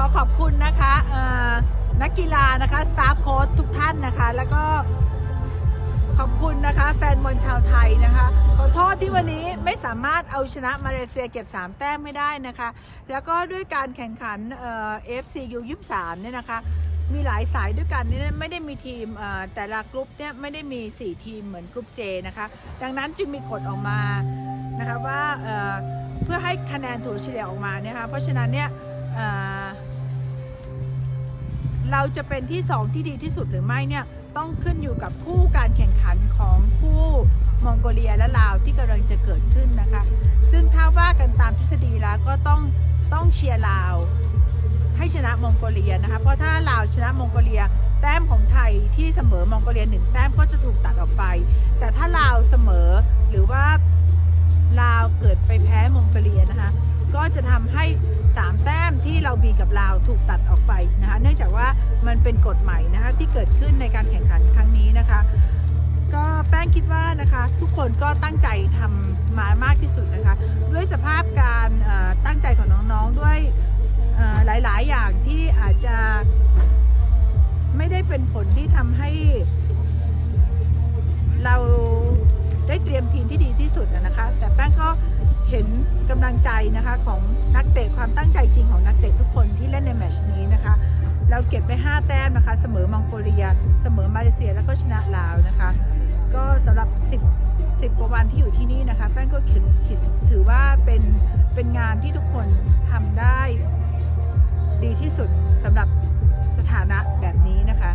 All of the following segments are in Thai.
ขอขอบคุณนะคะนักกีฬานะคะสตาฟโค้ชทุกท่านนะคะ แล้วก็ขอบคุณนะคะ แฟนบอลชาวไทยนะคะ ขอโทษที่วันนี้ไม่สามารถเอาชนะมาเลเซียเก็บ 3 แต้มไม่ได้นะคะ แล้วก็ด้วยการแข่งขันเอ่อ FC U23 เนี่ยนะคะ มีหลายสายด้วยกันเนี่ยไม่ได้มีทีมแต่ละกรุ๊ปเนี่ยไม่ได้มี 4 ทีมเหมือนกรุ๊ป J นะคะ ดังนั้นจึงมีกฎออกมานะคะว่าเเพื่อให้คะแนนถูกเฉลี่ยออกมาเนี่ยค่ะเพราะฉะนั้นเนี่ย เราจะเป็นที่ 2 ที่ดีที่สุดหรือไม่เนี่ยต้องขึ้นอยู่กับคู่การแข่งขันของคู่มองโกเลียและลาวที่กำลังจะเกิดขึ้นนะคะ ซึ่งถ้าว่ากันตามทฤษฎีแล้วก็ต้องต้องเชียร์ลาว ให้ชนะมองโกเลียนะคะเพราะถ้าลาวชนะมองโกเลีย แต้มของไทยที่เสมอมองโกเลียหนึ่งแต้มก็จะถูกตัดออกไป แต่ถ้าลาวเสมอหรือว่าลาวเกิดไปแพ้มองโกเลียนะคะ ก็จะทำให้ 3 แต้มที่เรามีกับลาวถูกตัดออกไปนะคะเนื่องจากว่ามันเป็นกฎใหม่นะคะที่เกิดขึ้นในการแข่งขันครั้งนี้นะคะ ก็แป้งคิดว่านะคะทุกคนก็ตั้งใจทำมามากที่สุดนะคะ ด้วยสภาพการตั้งใจของน้องๆด้วยหลายๆ อย่างที่อาจจะไม่ได้เป็นผลที่ทำให้ เราได้เตรียมทีมที่ดีที่ ใจนะคะของนักเตะความตั้งใจจริงของนักเตะทุกคนที่เล่นในแมชนี้นะคะ เราเก็บไป 5 แต้มนะคะ เสมอมองโกเลีย เสมอมาเลเซียแล้วก็ชนะลาวนะคะ ก็สำหรับ 10 10กว่าวันที่อยู่ที่นี่นะคะแป้งก็คิดคิดถือว่าเป็นเป็นงานที่ทุกคนทำได้ดีที่สุดสำหรับสถานะแบบนี้นะคะ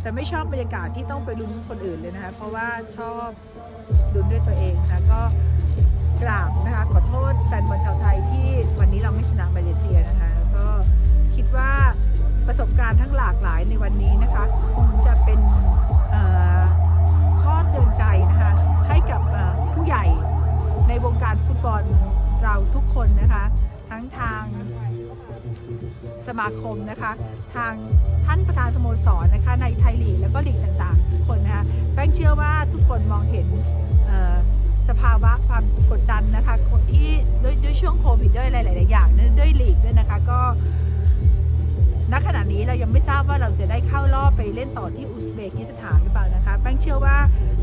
แต่ไม่ชอบบรรยากาศที่ต้องไปลุ้นคนอื่นเลยนะคะ เพราะว่าชอบลุ้นด้วยตัวเองนะคะก็ กราบนะคะขอโทษแฟนบอลชาวไทยที่วันนี้เราไม่ชนะมาเลเซียนะคะก็คิดว่าประสบการณ์ทั้งหลากหลายในวันนี้นะคะคงจะเป็นข้อเตือนใจนะคะให้กับผู้ใหญ่ในวงการฟุตบอลเราทุกคนนะคะทั้งทางสมาคมนะคะ ทางท่านประธานสโมสรนะคะในไทยลีกแล้วก็ลีกต่างๆ ทุกคนนะคะแป้งเชื่อว่าทุกคนมองเห็นเสภาวะความกดดันนะคะที่ด้วยด้วยช่วงโควิดด้วยหลายๆอย่างด้วยด้วยลีกด้วยนะคะก็ณขณะนี้เรายังไม่ทราบว่าเราจะได้เข้ารอบไปเล่นต่อที่อุซเบกิสถานหรือเปล่านะคะแป้งเชื่อว่า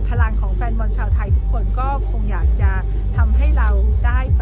พลังของแฟนบอลชาวไทยทุกคนก็คงอยากจะทำให้เราได้ไป